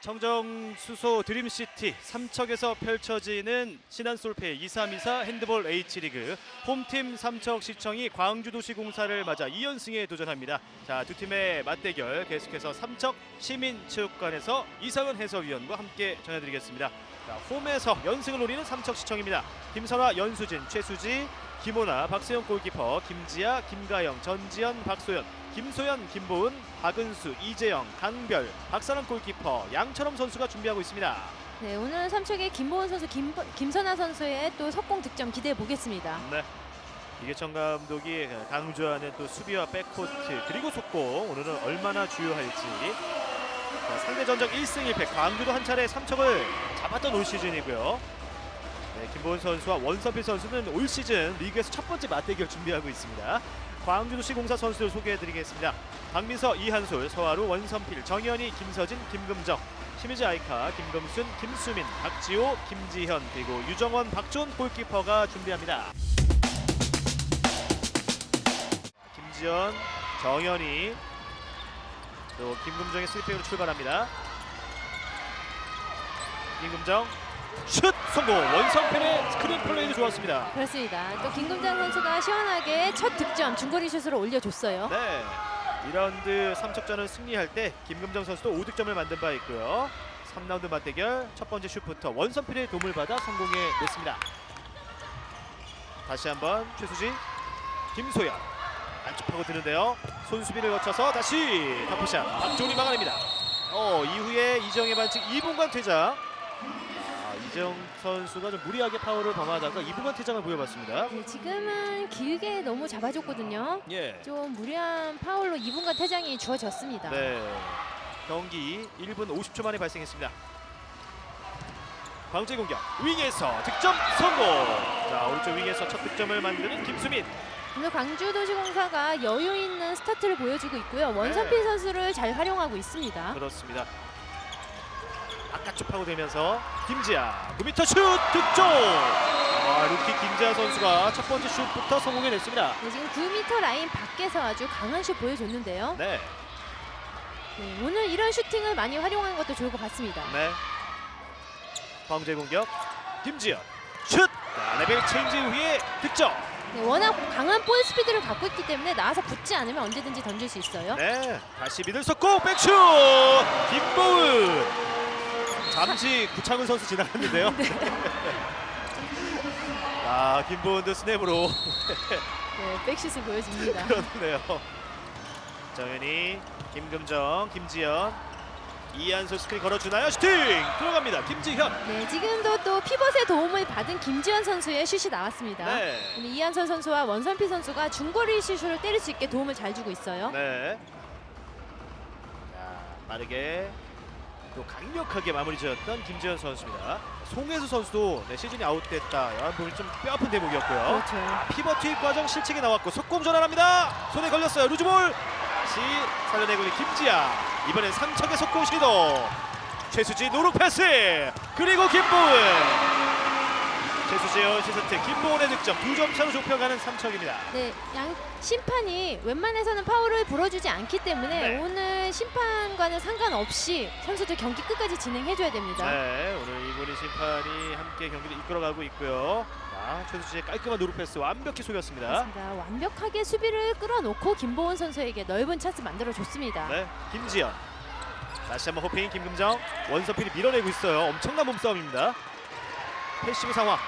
청정 수소 드림시티 삼척에서 펼쳐지는 신한솔페 2324 핸드볼 H리그 홈팀 삼척시청이 광주도시공사를 맞아 2연승에 도전합니다. 자, 두 팀의 맞대결 계속해서 삼척 시민체육관에서 이상은 해설위원과 함께 전해드리겠습니다. 자, 홈에서 연승을 노리는 삼척시청입니다. 김선화, 연수진, 최수지, 김호나, 박세영 골키퍼, 김지아, 김가영, 전지현, 박소연, 김소연, 김보은, 박은수, 이재영, 강별, 박사람 골키퍼, 양철험 선수가 준비하고 있습니다. 네, 오늘 삼척의 김보은 선수, 김, 김선아 선수의 또 석공 득점 기대해 보겠습니다. 네. 이계천 감독이 강조하는 또 수비와 백코트 그리고 속공 오늘은 얼마나 주요할지 자, 상대 전적 1승 1패 광주도 한 차례 삼척을 잡았던 올 시즌이고요. 네, 김보은 선수와 원서필 선수는 올 시즌 리그에서 첫 번째 맞대결 준비하고 있습니다. 광주도 시 공사 선수들 소개해드리겠습니다. 박민서, 이한솔, 서하루, 원선필, 정현희, 김서진, 김금정, 심희지 아이카, 김금순, 김수민, 박지호, 김지현 그리고 유정원, 박존 골키퍼가 준비합니다. 김지현, 정현희, 또 김금정의 스리핑으로 출발합니다. 김금정 슛 성공 원선필의 스크린 플레이도 좋았습니다. 그렇습니다. 또 김금장 선수가 시원하게 첫 득점 중거리 슛으로 올려줬어요. 네. 2라운드 삼척전을 승리할 때 김금정 선수도 5득점을 만든 바 있고요. 3라운드 맞대결 첫 번째 슛부터 원선필의 도움을 받아 성공해 냈습니다. 다시 한번 최수지, 김소연 안쪽 파고 드는데요. 손수비를 거쳐서 다시 탑프샷 박종이 막아냅니다. 어 이후에 이정의 반칙 2분간 퇴장. 아, 이정 선수가 좀 무리하게 파울을 범하다가 2분간 퇴장을 보여봤습니다. 네, 지금은 길게 너무 잡아줬거든요. 예. 좀 무리한 파울로 2분간 퇴장이 주어졌습니다. 네. 경기 1분 50초 만에 발생했습니다. 광주의 공격 윙에서 득점 성공. 자 오른쪽 윙에서 첫 득점을 만드는 김수민. 오늘 광주도시공사가 여유 있는 스타트를 보여주고 있고요. 원선필 네. 선수를 잘 활용하고 있습니다. 그렇습니다. 바깥쪽 파고들면서 김지아 9m 슛 득점. 아, 루키 김지아 선수가 첫 번째 슛부터 성공해냈습니다. 네, 지금 9m 라인 밖에서 아주 강한 슛 보여줬는데요. 네, 네, 오늘 이런 슈팅을 많이 활용하는 것도 좋을 것 같습니다. 네. 광주의 공격 김지아 슛. 자, 레벨 체인지 후에 득점. 네, 워낙 강한 볼 스피드를 갖고 있기 때문에 나와서 붙지 않으면 언제든지 던질 수 있어요. 네, 다시 미들 섰고 백슛 김보은 잠시 구창훈 선수 지나갔는데요. 아 김보은도 스냅으로 네, 백슛을 보여줍니다. 그러네요. 정현이, 김금정, 김지연, 이한솔 스크린 걸어주나요? 슈팅 들어갑니다. 김지현. 네, 지금도 또 피벗의 도움을 받은 김지현 선수의 슛이 나왔습니다. 네, 오늘 이한선 선수와 원선필 선수가 중거리 슛을 때릴 수 있게 도움을 잘 주고 있어요. 네. 자, 빠르게 또 강력하게 마무리 지었던 김지현 선수입니다. 송혜수 선수도 네, 시즌이 아웃됐다. 이런 부분이 좀 뼈아픈 대목이었고요. 그렇죠. 피버 투입 과정 실책이 나왔고 속공 전환합니다. 손에 걸렸어요. 루즈볼. 다시 살려내고 있는 김지아. 이번엔 삼척의 속공 시도. 최수지 노룩 패스. 그리고 김보은. 최수지의 시스트 김보은의 득점 두 점 차로 좁혀가는 삼척입니다. 네, 양 심판이 웬만해서는 파울을 불어주지 않기 때문에 네. 오늘 심판과는 상관없이 선수들 경기 끝까지 진행해줘야 됩니다. 네, 오늘 이군희 심판이 함께 경기를 이끌어가고 있고요. 자, 최수지의 깔끔한 노루 패스 완벽히 속였습니다. 그렇습니다. 완벽하게 수비를 끌어놓고 김보은 선수에게 넓은 찬스 만들어줬습니다. 네, 김지연. 다시 한번 호핑 김금정. 원서필이 밀어내고 있어요. 엄청난 몸싸움입니다. 패시브 상황.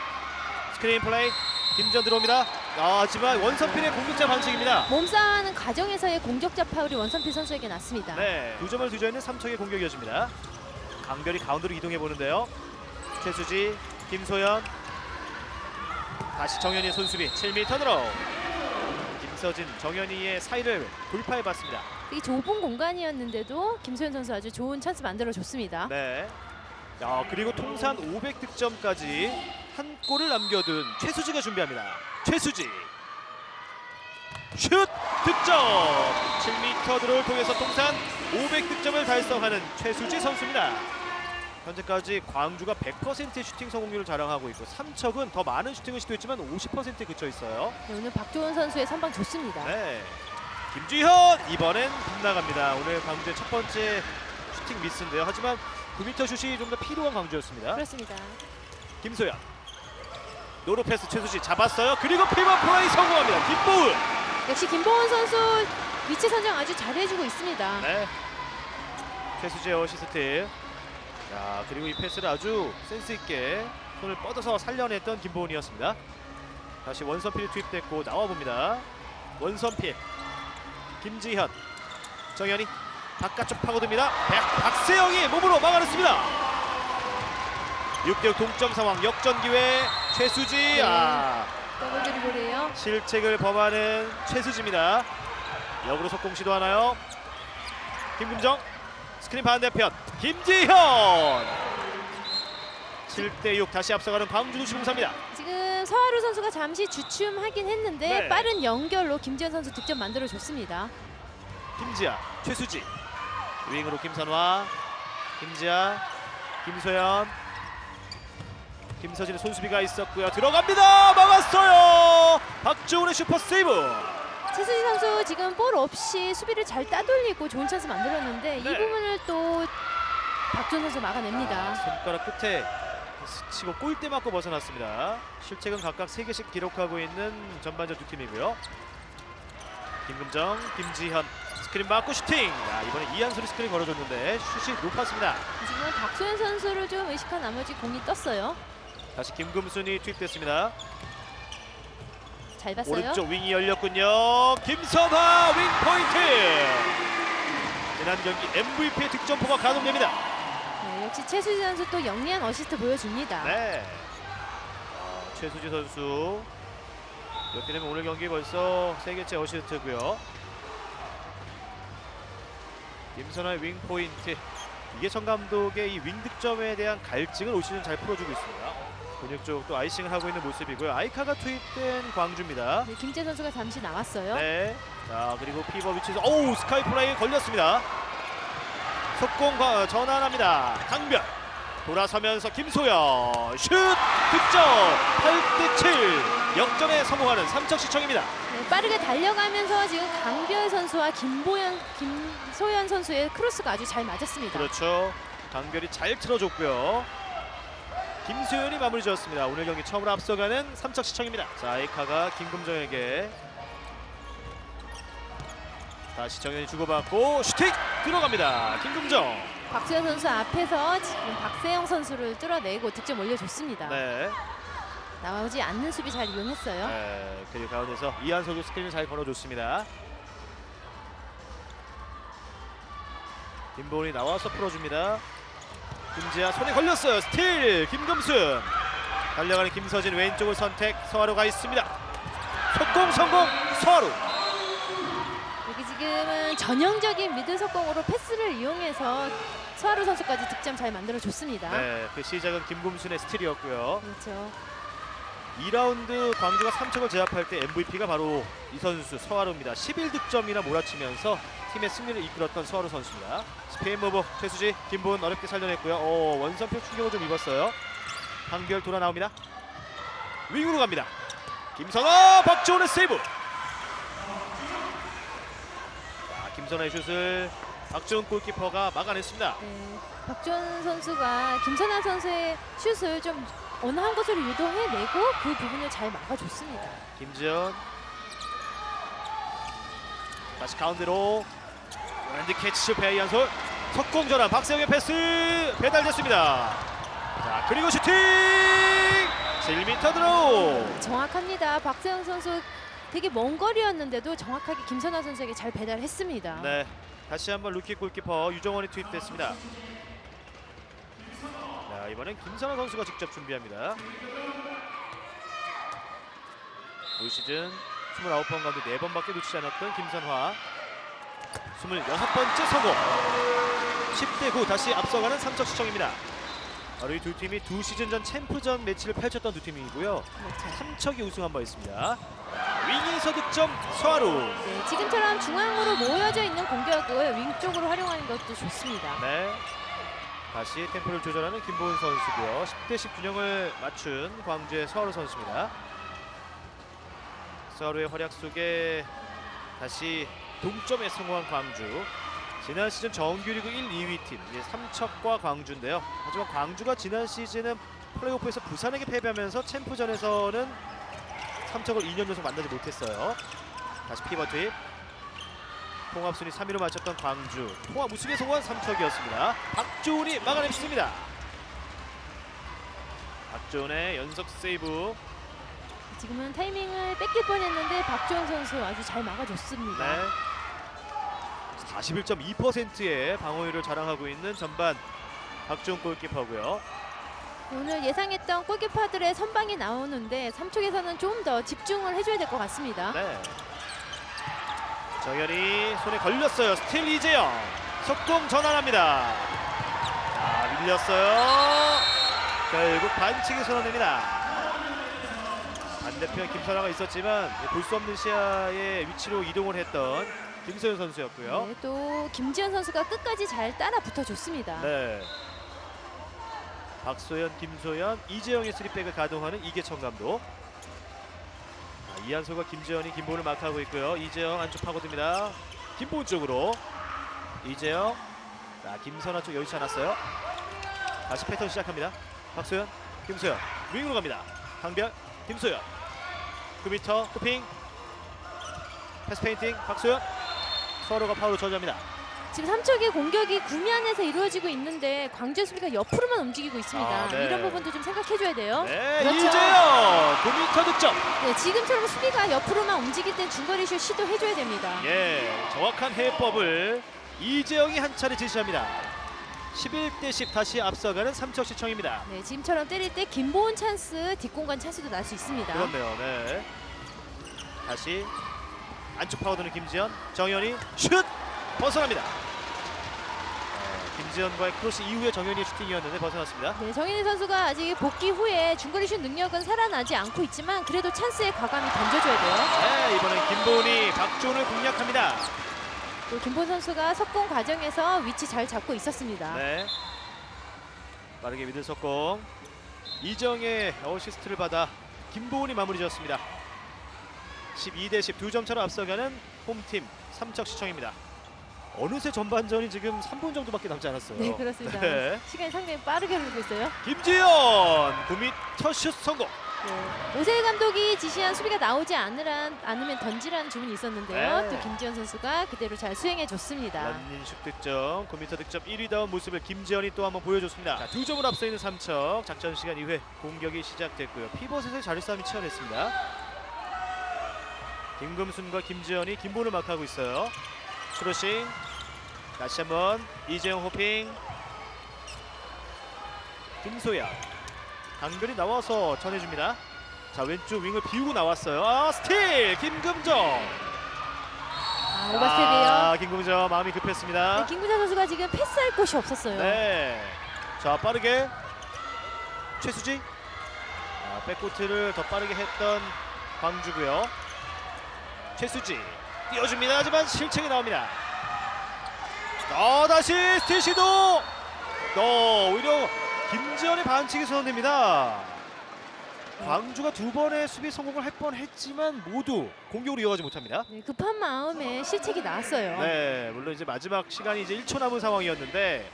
스크린 플레이. 김지연 들어옵니다. 아, 하지만 원서필의 공격자 방식입니다. 몸싸움하는 과정에서의 공격자 파울이 원선필 선수에게 났습니다. 네, 두 점을 뒤져 있는 삼척의 공격이 이어집니다. 강별이 가운데로 이동해 보는데요. 최수지, 김소연, 다시 정현이의 손수비 7m 드로. 김서진, 정현이의 사이를 돌파해 봤습니다. 이 좁은 공간이었는데도 김소연 선수 아주 좋은 찬스 만들어 줬습니다. 네. 야, 그리고 통산 500득점까지 한 골을 남겨둔 최수지가 준비합니다. 최수지. 슛 득점. 7m 드로를 통해서 통산 500득점을 달성하는 최수지 선수입니다. 현재까지 광주가 100%의 슈팅 성공률을 자랑하고 있고 삼척은 더 많은 슈팅을 시도했지만 50%에 그쳐 있어요. 네, 오늘 박조은 선수의 선방 좋습니다. 네. 김주현 이번엔 빗나갑니다. 오늘 광주의 첫 번째 슈팅 미스인데요. 하지만 9m 슛이 좀 더 필요한 광주였습니다. 그렇습니다. 김소연 노루 패스 최수지 잡았어요. 그리고 피버 플레이 성공합니다. 김보은. 역시 김보원 선수 위치 선정 아주 잘해주고 있습니다. 네. 최수지의 어시스트. 자 그리고 이 패스를 아주 센스 있게 손을 뻗어서 살려냈던 김보은이었습니다. 다시 원선필이 투입됐고 나와 봅니다. 원선필, 김지현, 정현이 바깥쪽 파고듭니다. 백, 박세영이 몸으로 막아냈습니다. 6대6 동점 상황 역전 기회 최수지 네. 아 더블 드리블이에요. 실책을 범하는 최수지입니다. 역으로 속공 시도하나요? 김금정 스크린 반대편 김지현 7대6 다시 앞서가는 광주도시공사입니다. 지금 서하루 선수가 잠시 주춤하긴 했는데 네. 빠른 연결로 김지현 선수 득점 만들어 줬습니다. 김지아 최수지 윙으로 김선화 김지아 김소연 김서진의 손수비가 있었고요. 들어갑니다. 막았어요. 박주훈의 슈퍼 세이브. 최수지 선수 지금 볼 없이 수비를 잘 따돌리고 좋은 찬스 만들었는데 이 네. 부분을 또 박준 선수 막아냅니다. 아, 손가락 끝에 스치고 골대 맞고 벗어났습니다. 실책은 각각 3개씩 기록하고 있는 전반전 두 팀이고요. 김금정, 김지현 스크린 맞고 슈팅. 아, 이번에 이한솔이 스크린 걸어줬는데 슛이 높았습니다. 지금 박소연 선수를 좀 의식한 나머지 공이 떴어요. 다시 김금순이 투입됐습니다. 잘 봤어요. 오른쪽 윙이 열렸군요. 김선화 윙 포인트. 지난 경기 MVP의 득점포가 가동됩니다. 네, 역시 최수지 선수 또 영리한 어시스트 보여줍니다. 네. 어, 최수지 선수 이렇게 되면 오늘 경기 벌써 세 개째 어시스트고요. 김선아의 윙 포인트. 이계천 감독의 이 윙 득점에 대한 갈증을 올 시즌 잘 풀어주고 있습니다. 근육 쪽 또 아이싱을 하고 있는 모습이고요. 아이카가 투입된 광주입니다. 네, 김재 선수가 잠시 나왔어요. 네. 자 그리고 피버 위치에서 오우 스카이 플라이 걸렸습니다. 속공 과- 전환합니다. 강변 돌아서면서 김소연 슛 득점 8대 7 역전에 성공하는 삼척 시청입니다. 네, 빠르게 달려가면서 지금 강별 선수와 김보현, 김소연 선수의 크로스가 아주 잘 맞았습니다. 그렇죠. 강별이 잘 틀어줬고요. 김소연이 마무리 지었습니다. 오늘 경기 처음으로 앞서가는 삼척 시청입니다. 자 에이카가 김금정에게 다시 정현이 주고받고 슈팅 들어갑니다. 김금정. 박수현 선수 앞에서 지금 박세영 선수를 뚫어내고 득점 올려줬습니다. 네. 나오지 않는 수비 잘 이용했어요. 네, 그리고 가운데서 이한석도 스크린을 잘 걸어줬습니다. 김보은이 나와서 풀어줍니다. 김지아 손에 걸렸어요. 스틸 김금순 달려가는 김서진 왼쪽을 선택 서하루가 있습니다. 속공 성공 서하루. 여기 지금은 전형적인 미들 속공으로 패스를 이용해서 서하루 선수까지 득점 잘 만들어줬습니다. 네, 그 시작은 김금순의 스틸이었고요. 그렇죠. 2라운드 광주가 3척을 제압할 때 MVP가 바로 이 선수 서하루입니다. 11득점이나 몰아치면서 팀의 승리를 이끌었던 서하루 선수입니다. 스페인 무브 최수지 김보은 어렵게 살려냈고요. 오, 원선표 충격을 좀 입었어요. 강별 돌아 나옵니다. 윙으로 갑니다. 김선아 박지원의 세이브. 자, 김선아의 슛을 박지원 골키퍼가 막아냈습니다. 네, 박준 선수가 김선아 선수의 슛을 좀 어느 한 곳으로 유도해내고 그 부분을 잘 막아줬습니다. 김지현 다시 가운데로 랜드 캐치 실패 이한솔 석공 전환 박세영의 패스 배달됐습니다 자 그리고 슈팅 7m 드로우 정확합니다. 박세영 선수 되게 먼 거리였는데도 정확하게 김선아 선수에게 잘 배달했습니다. 네 다시 한번 루키 골키퍼 유정원이 투입됐습니다 자 이번엔 김선아 선수가 직접 준비합니다. 올 시즌 29번 가운데 4번밖에 놓치지 않았던 김선화. 26번째 성공. 10대 9 다시 앞서가는 삼척시청입니다. 바로 이 두 팀이 두 시즌 전 챔프전 매치를 펼쳤던 두 팀이고요. 그렇죠. 삼척이 우승한 바 있습니다. 윙에서 득점 서하루. 네, 지금처럼 중앙으로 모여져 있는 공격을 윙 쪽으로 활용하는 것도 좋습니다. 네. 다시 템포를 조절하는 김보은 선수고요. 10대 10 균형을 맞춘 광주의 서하루 선수입니다. 서하루의 활약 속에 다시 동점에 성공한 광주. 지난 시즌 정규리그 1, 2위 팀 이제 삼척과 광주인데요. 하지만 광주가 지난 시즌은 플레이오프에서 부산에게 패배하면서 챔프전에서는 삼척을 2년 연속 만나지 못했어요. 다시 피버 투입. 통합 순위 3위로 맞췄던 광주. 통합 우승에 성공한 삼척이었습니다. 박주훈이 막아냈습니다. 박주훈의 연속 세이브. 지금은 타이밍을 뺏길 뻔했는데 박주영 선수 아주 잘 막아줬습니다. 네. 41.2%의 방어율을 자랑하고 있는 전반 박주훈 골키퍼고요. 오늘 예상했던 골키퍼들의 선방이 나오는데 삼척에서는 좀 더 집중을 해줘야 될 것 같습니다. 네. 정현이 손에 걸렸어요. 스틸 이재영. 속공 전환합니다. 자, 밀렸어요. 결국 반칙이 선언됩니다. 반대편 김선아가 있었지만 볼 수 없는 시야의 위치로 이동을 했던 김소연 선수였고요. 네, 또 김지현 선수가 끝까지 잘 따라 붙어줬습니다. 네. 박소연, 김소연, 이재영의 스리백을 가동하는 이계천 감독. 자, 이한솔과 김재현이 김보를 마크하고 있고요. 이재영 안쪽 파고듭니다. 김보은 쪽으로 이재영. 자, 김선아 쪽 여의치 않았어요. 다시 패턴 시작합니다. 박소연, 김소연 윙으로 갑니다. 강별, 김소연. 9m 호핑. 패스 페인팅 박소연. 서로가 파울을 저지합니다. 지금 삼척의 공격이 구미 안에서 이루어지고 있는데 광주의 수비가 옆으로만 움직이고 있습니다. 아, 네. 이런 부분도 좀 생각해줘야 돼요. 네, 그렇죠. 이재영 9m 득점. 네, 지금처럼 수비가 옆으로만 움직일 땐 중거리 슛 시도해줘야 됩니다. 예, 정확한 해법을 이재영이 한 차례 제시합니다. 11대 10 다시 앞서가는 삼척시청입니다. 네, 지금처럼 때릴 때 김보은 찬스, 뒷공간 찬스도 날 수 있습니다. 그렇네요. 네. 다시 안쪽 파고드는 김지현, 정현이 슛 벗어납니다. 어, 김지현과의 크로스 이후에 정현이의 슈팅이었는데 벗어났습니다. 네, 정인희 선수가 아직 복귀 후에 중거리 슛 능력은 살아나지 않고 있지만 그래도 찬스에 과감히 던져줘야 돼요. 네, 이번엔 김보은이 박준을 공략합니다. 또 김보은 선수가 석공 과정에서 위치 잘 잡고 있었습니다. 네. 빠르게 미들 속공. 이정의 어시스트를 받아 김보은이 마무리 지었습니다. 12 대 10 두 점 차로 앞서가는 홈팀 삼척시청입니다. 어느새 전반전이 지금 3분 정도밖에 남지 않았어요. 네, 그렇습니다. 네. 시간이 상당히 빠르게 흐르고 있어요. 김지현 9미 첫슛 성공. 네. 오세일 감독이 지시한 수비가 나오지 않으란, 않으면 던지라는 주문이 있었는데요. 네. 또 김지현 선수가 그대로 잘 수행해 줬습니다. 런닝슛 득점, 9m 득점 1위다운 모습을 김지현이 또 한번 보여줬습니다. 자, 두 점을 앞서 있는 삼척 작전 시간 이후에 공격이 시작됐고요. 피벗에서의 자리 싸움이 치열했습니다. 김금순과 김지현이 김보를 마크하고 있어요. 크로싱 다시 한번 이재영 호핑 김소야 강별이 나와서 전해줍니다. 자 왼쪽 윙을 비우고 나왔어요. 아 스틸 김금정. 아, 오바스텝이에요. 아, 김금정 마음이 급했습니다. 네, 김구자 선수가 지금 패스할 곳이 없었어요. 네. 자 빠르게 최수지. 아, 백코트를 더 빠르게 했던 광주고요. 최수지 띄워줍니다. 하지만 실책이 나옵니다. 어, 다시 스틸 시도. 어, 오히려 김지현의 반칙이 선언됩니다. 광주가 두 번의 수비 성공을 할 뻔했지만 모두 공격으로 이어가지 못합니다. 네, 급한 마음에 실책이 나왔어요. 네, 물론 이제 마지막 시간이 이제 1초 남은 상황이었는데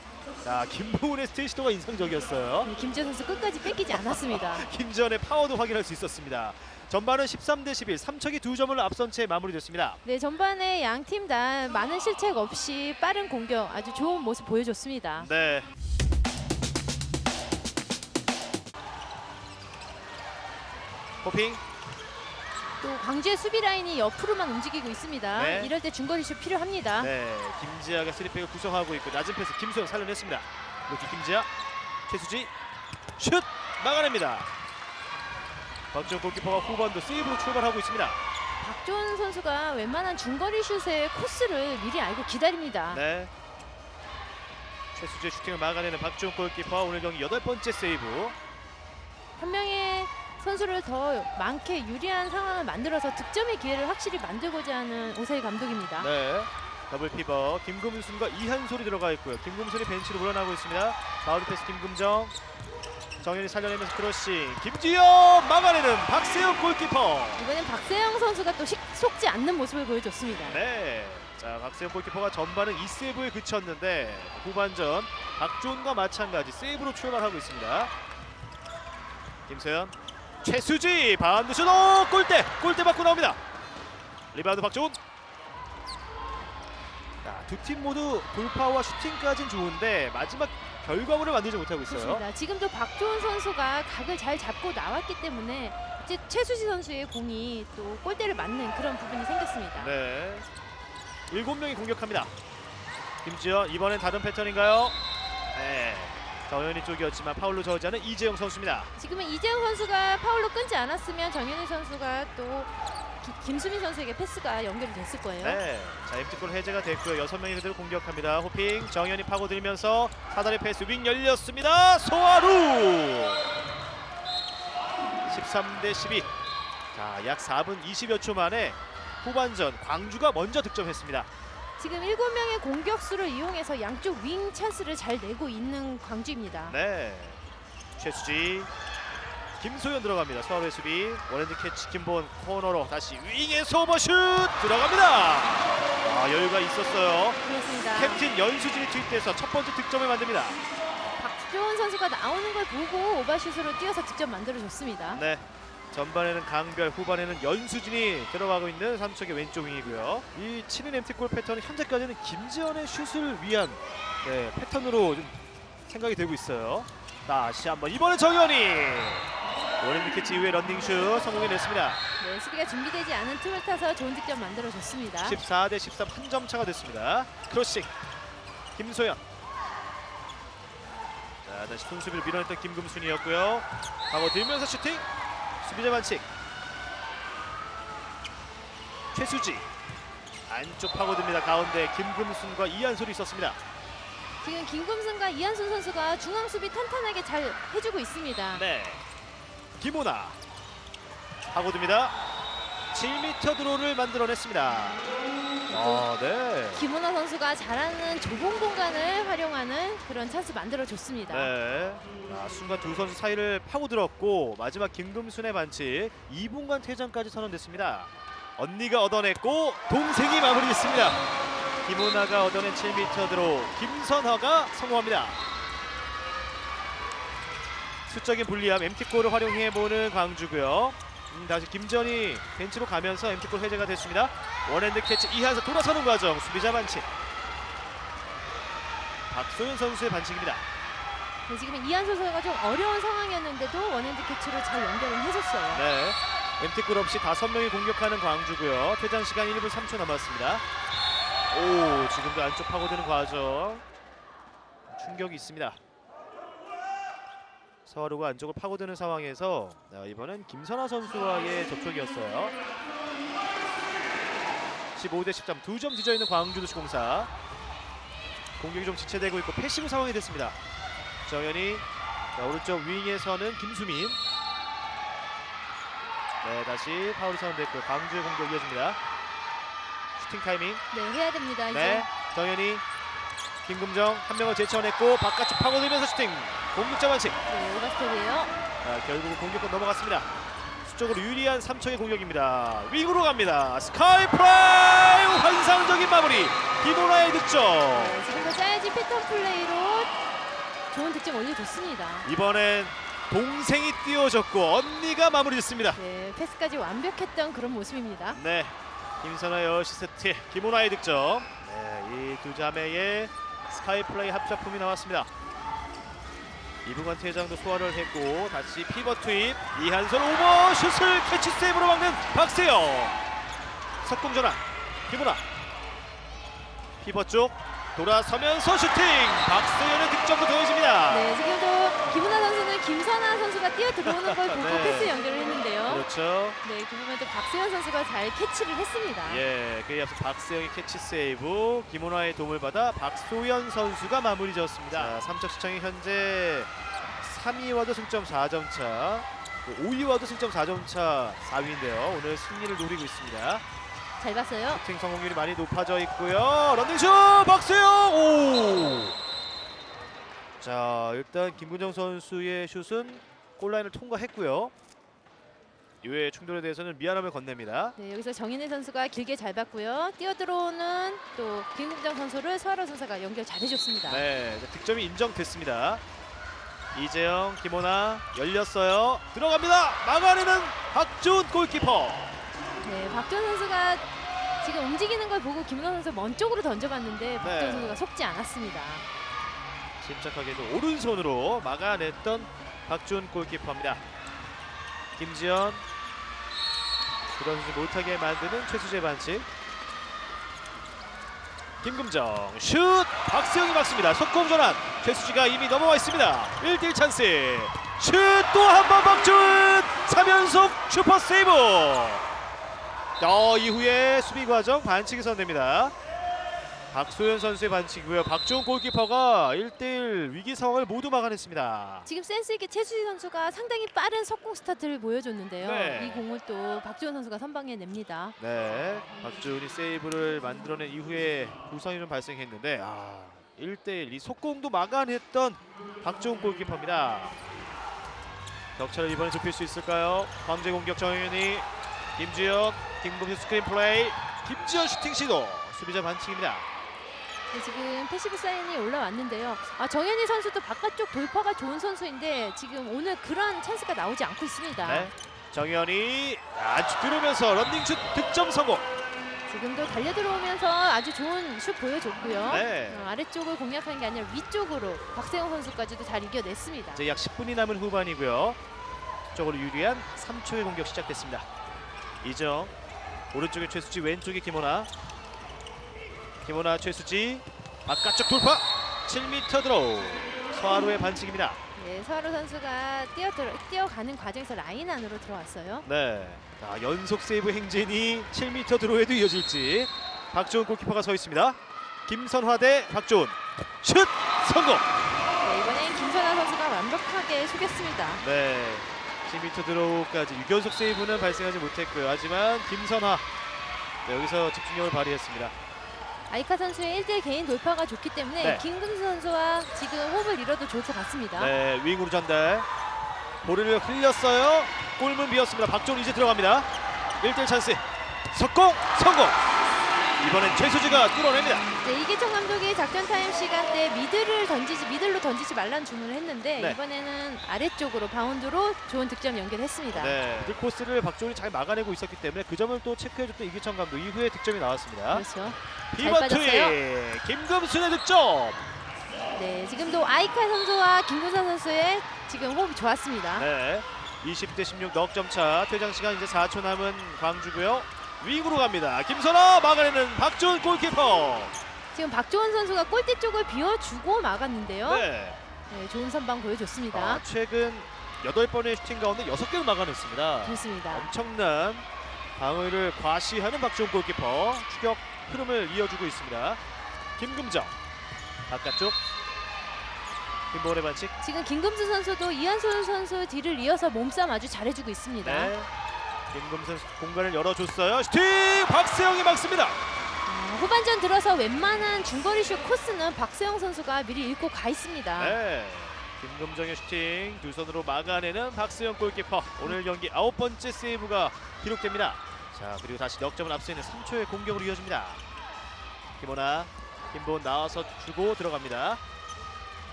자 김보은의 스틸 시도가 인상적이었어요. 네, 김지현 선수 끝까지 뺏기지 않았습니다. 김지현의 파워도 확인할 수 있었습니다. 전반은 13대 11, 삼척이 두 점을 앞선 채 마무리됐습니다. 네, 전반에 양 팀 다 많은 실책 없이 빠른 공격 아주 좋은 모습 보여줬습니다. 네. 호핑 또 광주의 수비 라인이 옆으로만 움직이고 있습니다. 네. 이럴 때 중거리 슛 필요합니다. 네 김지아가 스리백을 구성하고 있고 낮은 패스 김소영 살려냈습니다. 로키 김지아 최수지 슛 막아냅니다. 박지원 골키퍼가 후반도 세이브로 출발하고 있습니다. 박조은 선수가 웬만한 중거리 슛의 코스를 미리 알고 기다립니다. 네. 최수지의 슈팅을 막아내는 박지원 골키퍼 오늘 경기 여덟 번째 세이브. 한 명의 선수를 더 많게 유리한 상황을 만들어서 득점의 기회를 확실히 만들고자 하는 오세일 감독입니다. 네. 더블 피버 김금순과 이한솔이 들어가 있고요. 김금순이 벤치로 물러나고 있습니다. 마우리 패스 김금정. 정현이 살려내면서 크로싱. 김지영 막아내는 박세영 골키퍼. 이번엔 박세영 선수가 또 식, 속지 않는 모습을 보여줬습니다. 네. 자 박세현 골키퍼가 전반은 2세이브에 그쳤는데 후반전 박주원과 마찬가지 세이브로 출발하고 있습니다. 김세현 최수지 슛 오, 골대 골대 맞고 나옵니다. 리바운드 박주원. 두팀 모두 돌파와 슈팅까지는 좋은데 마지막 결과물을 만들지 못하고 있어요. 그렇습니다. 지금도 박조은 선수가 각을 잘 잡고 나왔기 때문에 이제 최수지 선수의 공이 또 골대를 맞는 그런 부분이 생겼습니다. 네. 일곱 명이 공격합니다. 김지현 이번엔 다른 패턴인가요? 네. 정현이 쪽이었지만 파울로 저지하는 이재영 선수입니다. 지금은 이재영 선수가 파울로 끊지 않았으면 정현희 선수가 또 기- 김수민 선수에게 패스가 연결이 됐을 거예요. 네. 자, 엠티골 해제가 됐고요. 여섯 명이 그대로 공격합니다. 호핑 정현이 파고들면서 사다리 패스 윙 열렸습니다. 소아루. 13 대 12. 자, 약 4분 20여 초 만에 후반전 광주가 먼저 득점했습니다. 지금 7명의 공격수를 이용해서 양쪽 윙 찬스를 잘 내고 있는 광주입니다. 네. 최수지 김소연 들어갑니다. 서울의 수비 원핸드 캐치 김본 코너로 다시 윙에서 오버슛 들어갑니다. 아, 여유가 있었어요. 그렇습니다. 캡틴 연수진이 투입돼서 첫 번째 득점을 만듭니다. 박조은 선수가 나오는 걸 보고 오버슛으로 뛰어서 득점 만들어줬습니다. 네. 전반에는 강별, 후반에는 연수진이 들어가고 있는 삼척의 왼쪽 윙이고요. 이 7인 엠티골 패턴은 현재까지는 김지현의 슛을 위한 네, 패턴으로 좀 생각이 되고 있어요. 다시 한번 이번에 정현이 캐치 이후에 런닝슛 성공해냈습니다. 네, 수비가 준비되지 않은 틈을 타서 좋은 득점 만들어줬습니다. 14 대 13 한 점 차가 됐습니다. 크로싱 김소연. 자 다시 손수비를 밀어냈던 김금순이었고요. 하고 들면서 슈팅. 수비자 반칙. 최수지. 안쪽 파고듭니다. 가운데 김금순과 이한솔이 있었습니다. 지금 김금순과 이한순 선수가 중앙 수비 탄탄하게 잘 해주고 있습니다. 네. 김호나. 파고듭니다. 7m 드로를 만들어냈습니다. 아, 네. 김은호 선수가 잘하는 좁은 공간을 활용하는 그런 찬스 만들어줬습니다. 네. 아, 순간 두 선수 사이를 파고들었고 마지막 김금순의 반칙 2분간 퇴장까지 선언됐습니다. 언니가 얻어냈고 동생이 마무리했습니다. 김호나가 얻어낸 7m 드로 김선화가 성공합니다. 수적인 불리함 MT골을 활용해보는 광주고요. 음, 다시 김전이 벤치로 가면서 MT골 해제가 됐습니다. 원핸드 캐치 이하에서 돌아서는 과정 수비자 반칙. 박소연 선수의 반칙입니다. 네, 지금 이한솔 선수가 좀 어려운 상황이었는데도 원핸드 캐치로 잘 연결을 해줬어요. 네. 엠티골 없이 다섯 명이 공격하는 광주고요. 퇴장 시간 1분 3초 남았습니다. 오, 지금도 안쪽 파고드는 과정. 충격이 있습니다. 서하루가 안쪽을 파고드는 상황에서 아, 이번엔 김선아 선수와의 접촉이었어요. 15대 13, 두 점 뒤져 있는 광주도시공사. 공격이 좀 지체되고 있고 패시브 상황이 됐습니다. 정현이 자, 오른쪽 윙에서는 김수민. 네, 다시 파울이 선언됐고 광주의 공격 이어집니다. 슈팅 타이밍. 네, 해야 됩니다. 이제. 네, 정현이 김금정 한 명을 제쳐냈고 바깥쪽 파고들면서 슈팅. 공격자 반칙. 네, 오바스텝이에요. 자, 결국은 공격권 넘어갔습니다. 수적으로 유리한 삼척의 공격입니다. 윙으로 갑니다. 스카이 프라이 환상적인 마무리. 김호나의 득점. 네, 지금도 짜여진 패턴 플레이로 좋은 득점 올려줬습니다. 이번엔 동생이 띄워줬고 언니가 마무리했습니다. 네, 패스까지 완벽했던 그런 모습입니다. 네, 김선아의 어시스트, 김호나의 득점. 네, 이 두 자매의 스카이 플레이 합작품이 나왔습니다. 이부관 퇴장도 소화를 했고 다시 피벗 투입. 이한솔 오버 슛을 캐치 세이브로 막는 박세영. 석공 전환 김호나 피벗 쪽 돌아서면서 슈팅. 박세영의 득점도 더해집니다. 네, 지금도 김은하 선수는 김선아 선수가 뛰어 들어오는 걸 보고 네. 패스 연결을 했는데요. 그렇죠. 네, 그 부분도 박세현 선수가 잘 캐치를 했습니다. 예, 그에 앞서 박세영의 캐치 세이브, 김원화의 도움을 받아 박소연 선수가 마무리 지었습니다. 자, 삼척 시청이 현재 3위와도 승점 4점 차, 5위와도 승점 4점 차 4위인데요. 오늘 승리를 노리고 있습니다. 잘 봤어요. 슈팅 성공률이 많이 높아져 있고요. 런닝슛 박세영! 오! 자, 일단 김근정 선수의 슛은 골라인을 통과했고요. 이후의 충돌에 대해서는 미안함을 건넵니다. 네, 여기서 정인혜 선수가 길게 잘 봤고요. 뛰어 들어오는 또 김금정 선수를 서하라 선수가 연결 잘해줬습니다. 네, 이제 득점이 인정됐습니다. 이재영, 김호나 열렸어요. 들어갑니다. 막아내는 박준 골키퍼. 네, 박준 선수가 지금 움직이는 걸 보고 김은호 선수 먼 쪽으로 던져봤는데 박준 네. 선수가 속지 않았습니다. 침착하게도 오른손으로 막아냈던 박준 골키퍼입니다. 김지현 들어서지 못하게 만드는 최수재 반칙. 김금정 슛 박세영이 막습니다. 속공 전환 최수지가 이미 넘어와 있습니다. 1대1 찬스 슛 또 한 번 박준 3연속 슈퍼 세이브. 어, 이후에 수비 과정 반칙이 선됩니다. 박소연 선수의 반칙이고요. 박주원 골키퍼가 1대1 위기 상황을 모두 막아냈습니다. 지금 센스 있게 최수지 선수가 상당히 빠른 속공 스타트를 보여줬는데요. 네. 이 공을 또 박주원 선수가 선방해 냅니다. 네, 박주원이 세이브를 만들어낸 이후에 부상이 좀 발생했는데 아, 1대1 이 속공도 막아냈던 박주원 골키퍼입니다. 격차를 이번에 좁힐 수 있을까요? 광재 공격 정현이 김주현, 김범수 스크린 플레이, 김지현 슈팅 시도 수비자 반칙입니다. 네, 지금 패시브 사인이 올라왔는데요. 아, 정현희 선수도 바깥쪽 돌파가 좋은 선수인데 지금 오늘 그런 찬스가 나오지 않고 있습니다. 네, 정현이 아주 들어오면서 런닝슛 득점 성공. 지금도 달려 들어오면서 아주 좋은 슛 보여줬고요. 네. 어, 아래쪽을 공략한 게 아니라 위쪽으로 박세웅 선수까지도 잘 이겨냈습니다. 이제 약 10분이 남은 후반이고요. 쪽으로 유리한 3초의 공격 시작됐습니다. 이정 오른쪽에 최수지 왼쪽에 김호나 김호나 최수지 바깥쪽 돌파 7m 드로우 서하루의 반칙입니다. 네, 서하루 선수가 뛰어 들어, 뛰어가는 과정에서 라인 안으로 들어왔어요. 네. 자, 연속 세이브 행진이 7m 드로우에도 이어질지 박주원 골키퍼가 서 있습니다. 김선화 대 박주원 슛 성공. 네, 이번엔 김선아 선수가 완벽하게 속였습니다. 네. 10m 드로우까지 6연속 세이브는 발생하지 못했고요. 하지만 김선화 네, 여기서 집중력을 발휘했습니다. 아이카 선수의 1대1 개인 돌파가 좋기 때문에 네. 김금수 선수와 지금 호흡을 잃어도 좋을 것 같습니다. 네, 윙으로 전달. 볼을 흘렸어요. 골문 비었습니다. 박종 이제 들어갑니다. 1대1 찬스. 석공 성공. 이번엔 최수지가 뚫어냅니다. 네, 이기청 감독이 작전 타임 시간 때 미들을 던지지 미들로 던지지 말라는 주문을 했는데 네. 이번에는 아래쪽으로 바운드로 좋은 득점 연결했습니다. 네, 그 코스를 박종이 잘 막아내고 있었기 때문에 그 점을 또 체크해줬던 이기천 감독 이후에 득점이 나왔습니다. 그렇죠. 피버트의 김금순의 득점. 네, 지금도 아이카 선수와 김구선 선수의 지금 호흡이 좋았습니다. 네, 20대 16 넉점 차. 퇴장 시간 이제 4초 남은 광주고요. 윙으로 갑니다. 김선아 막아내는 박준 골키퍼. 지금 박조원 선수가 골대 쪽을 비워주고 막았는데요. 네, 네. 좋은 선방 보여줬습니다. 아, 최근 8번의 슈팅 가운데 6개를 막아냈습니다. 좋습니다. 엄청난 방어를 과시하는 박지훈 골키퍼 추격 흐름을 이어주고 있습니다. 김금정 바깥쪽 김보원의 반칙 지금 김금수 선수도 이한솔 선수 뒤를 이어서 몸싸움 아주 잘해주고 있습니다. 네. 김금선 공간을 열어줬어요. 슈팅 박세영이 막습니다. 아, 후반전 들어서 웬만한 중거리 슛 코스는 박세영 선수가 미리 읽고 가 있습니다. 네. 김금정의 슈팅 두 손으로 막아내는 박세영 골키퍼 오늘 경기 아홉 번째 세이브가 기록됩니다. 자 그리고 다시 넉점을 앞서 있는 3초의 공격으로 이어집니다. 김호나 김보은 나와서 주고 들어갑니다.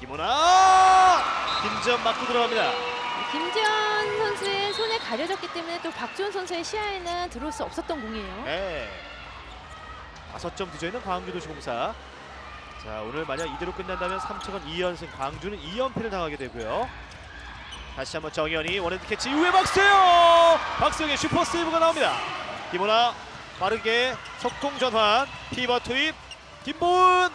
김호나 김지현 맞고 들어갑니다. 김지현 선수의 손에 가려졌기 때문에 또 박지원 선수의 시야에는 들어올 수 없었던 공이에요. 네. 다섯 점 뒤져 있는 광주 도시공사. 자 오늘 만약 이대로 끝난다면 3차전 2연승 광주는 2연패를 당하게 되고요. 다시 한번 정현이 원핸드 캐치 이후에 박세영! 박세영의 슈퍼 세이브가 나옵니다. 김호나 빠르게 속공 전환 피버 투입 김보은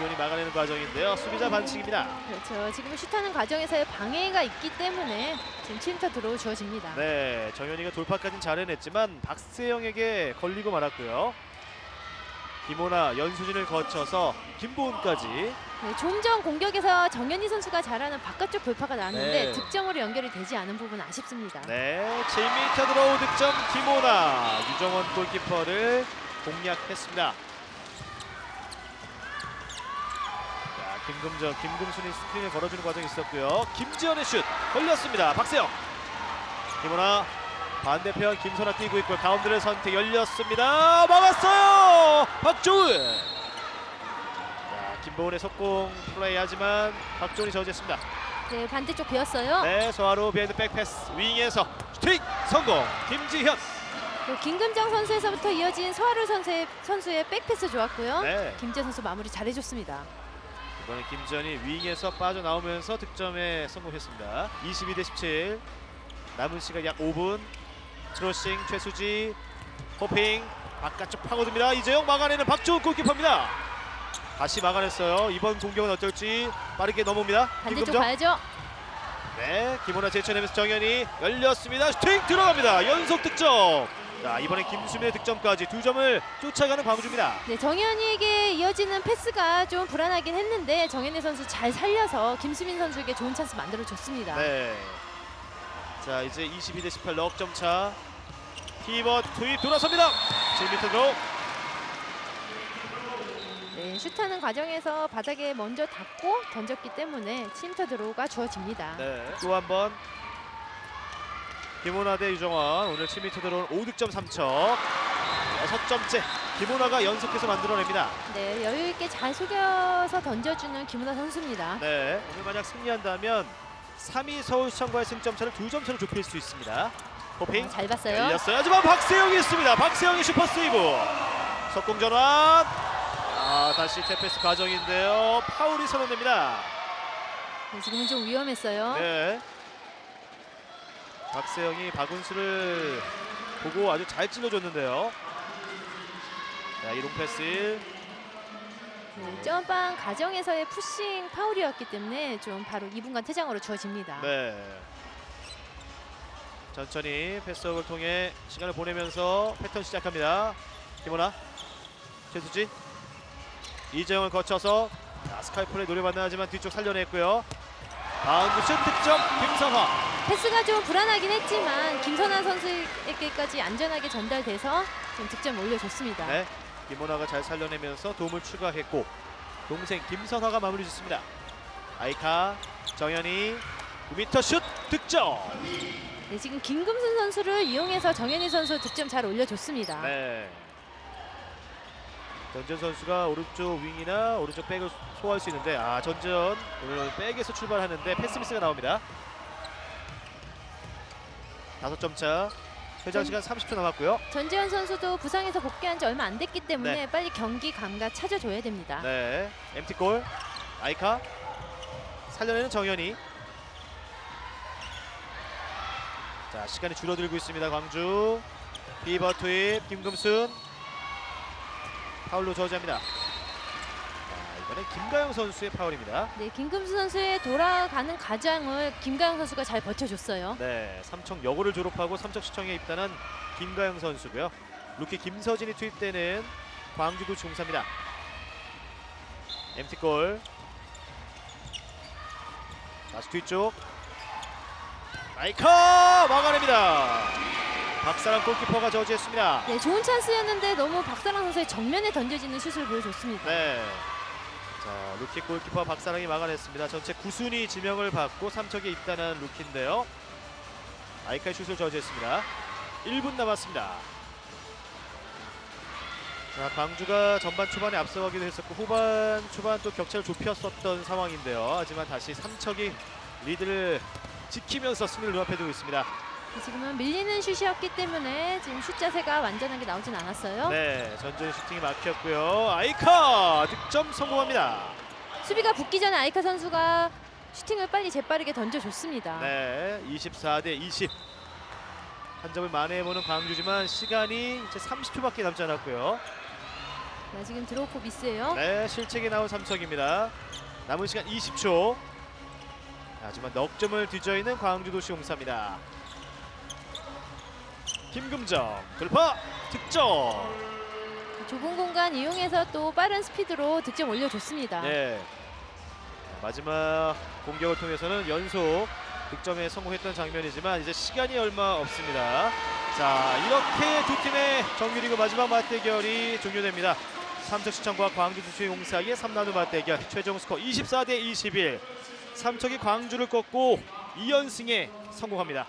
박지원이 막아내는 과정인데요. 수비자 반칙입니다. 그렇죠. 지금 슛하는 과정에서의 방해가 있기 때문에 지금 7m 들어오 주어집니다. 네, 정현이가 돌파까지는 잘 해냈지만 박세영에게 걸리고 말았고요. 김호나 연수진을 거쳐서 김보은까지 네, 좀 전 공격에서 정현희 선수가 잘하는 바깥쪽 돌파가 나왔는데 네. 득점으로 연결이 되지 않은 부분 아쉽습니다. 네, 7m 드로우 득점 김호나 유정원 골키퍼를 공략했습니다. 김금정, 김금순이 스크린을 걸어주는 과정이 있었고요. 김지현의 슛 걸렸습니다. 박세영. 김원아 반대편 김선아 뛰고 있고 가운데를 선택 열렸습니다. 막았어요. 박조은. 자, 김보은의 속공 플레이하지만 박조은이 저지했습니다. 네, 반대쪽 비었어요. 네, 소아로 비하인드 백패스 윙에서 슈팅 성공. 김지현. 또 김금정 선수에서부터 이어진 서하루 선수의, 선수의 백패스 좋았고요. 네. 김재 선수 마무리 잘해줬습니다. 이번에 김지현이 윙에서 빠져나오면서 득점에 성공했습니다. 22 대 17. 남은 시간 약 5분. 트로싱 최수지 호핑 바깥쪽 파고듭니다. 이재영 막아내는 박주훈 골키퍼입니다. 다시 막아냈어요. 이번 공격은 어떨지 빠르게 넘어옵니다. 반대쪽. 봐야죠. 네, 김원아 제쳐내면서 정현이 열렸습니다. 슈팅 들어갑니다. 연속 득점. 자, 이번엔 김수민의 득점까지 두 점을 쫓아가는 광주입니다. 네, 정현이에게 이어지는 패스가 좀 불안하긴 했는데 정현희 선수 잘 살려서 김수민 선수에게 좋은 찬스 만들어줬습니다. 네. 자 이제 22 대 18 넉점 차. 피벗 투입 돌아섭니다. 7m로 네, 슛하는 과정에서 바닥에 먼저 닿고 던졌기 때문에 침터 드로우가 주어집니다. 네. 또 한 번. 김호나 대 유정환 오늘 7m 들어온 5득점 3척. 여섯 점째 김호나가 연속해서 만들어냅니다. 네, 여유 있게 잘 속여서 던져주는 김은하 선수입니다. 네. 오늘 만약 승리한다면 3위 서울시청과의 승점 차를 두 점 차로 좁힐 수 있습니다. 호핑 어, 잘 봤어요. 열렸어요. 하지만 박세영이 있습니다. 박세영이 슈퍼 세이브. 속공 전환. 아 다시 테페스 과정인데요. 파울이 선언됩니다. 네, 지금은 좀 위험했어요. 네. 박세영이 박운수를 보고 아주 잘 찔러줬는데요. 자 이동 패스. 네, 점방 과정에서의 푸싱 파울이었기 때문에 좀 바로 2분간 퇴장으로 주어집니다. 네. 천천히 패스업을 통해 시간을 보내면서 패턴 시작합니다. 김원아, 최수지, 이재영을 거쳐서 자, 스카이플레이 노려봤나 하지만 뒤쪽 살려냈고요. 바운드 슛 득점 김성화. 패스가 좀 불안하긴 했지만 김선아 선수에게까지 안전하게 전달돼서 좀 득점 올려줬습니다. 네, 김원아가 잘 살려내면서 도움을 추가했고 동생 김선화가 마무리 짓습니다. 아이카, 정현이 9m 슛 득점. 네, 지금 김금순 선수를 이용해서 정현희 선수 득점 잘 올려줬습니다. 네. 전전 선수가 오른쪽 윙이나 오른쪽 백을 소화할 수 있는데 아 전전 오늘 백에서 출발하는데 패스 미스가 나옵니다. 다섯 점 차. 회전 시간 30초 남았고요. 전지현 선수도 부상에서 복귀한 지 얼마 안 됐기 때문에 네. 빨리 경기 감각 찾아줘야 됩니다. 네. MT 골. 아이카. 살려내는 정현이. 자 시간이 줄어들고 있습니다. 광주. 비버 투입 김금순. 파울로 저지합니다. 자, 이번엔 김가영 선수의 파울입니다. 네, 김금수 선수의 돌아가는 과정을 김가영 선수가 잘 버텨줬어요. 네, 삼척 여고를 졸업하고 삼척 시청에 입단한 김가영 선수고요. 루키 김서진이 투입되는 광주도 중사입니다. MT 골. 다시 뒤쪽. 아이카 막아냅니다. 박사람 골키퍼가 저지했습니다. 네, 좋은 찬스였는데 너무 박사랑 선수의 정면에 던져지는 슛을 보여줬습니다. 네. 자, 루키 골키퍼 박사랑이 막아냈습니다. 전체 9순위 지명을 받고 삼척에 입단한 루키인데요. 아이카의 슛을 저지했습니다. 1분 남았습니다. 자, 광주가 전반 초반에 앞서가기도 했었고 후반 초반 또 격차를 좁혔었던 상황인데요. 하지만 다시 삼척이 리드를 지키면서 승리를 눈앞에 두고 있습니다. 네, 지금은 밀리는 슛이었기 때문에 지금 슛 자세가 완전하게 나오진 않았어요. 네, 전전 슈팅이 막혔고요. 아이카 득점 성공합니다. 수비가 붙기 전에 아이카 선수가 슈팅을 빨리 재빠르게 던져줬습니다. 네, 24 대 20. 한 점을 만회해보는 광주지만 시간이 이제 30초밖에 남지 않았고요. 네, 지금 드로우포 미스예요. 네, 실책이 나온 삼척입니다. 남은 시간 20초. 하지만 넉 점을 뒤져 있는 광주도시공사입니다. 김금정 돌파 득점. 좁은 공간 이용해서 또 빠른 스피드로 득점 올려줬습니다. 네. 마지막 공격을 통해서는 연속 득점에 성공했던 장면이지만 이제 시간이 얼마 없습니다. 자 이렇게 두 팀의 정규리그 마지막 맞대결이 종료됩니다. 삼척시청과 광주주수공사의 3라운드 맞대결 최종 스코어 24 대 21. 삼척이 광주를 꺾고 2연승에 성공합니다.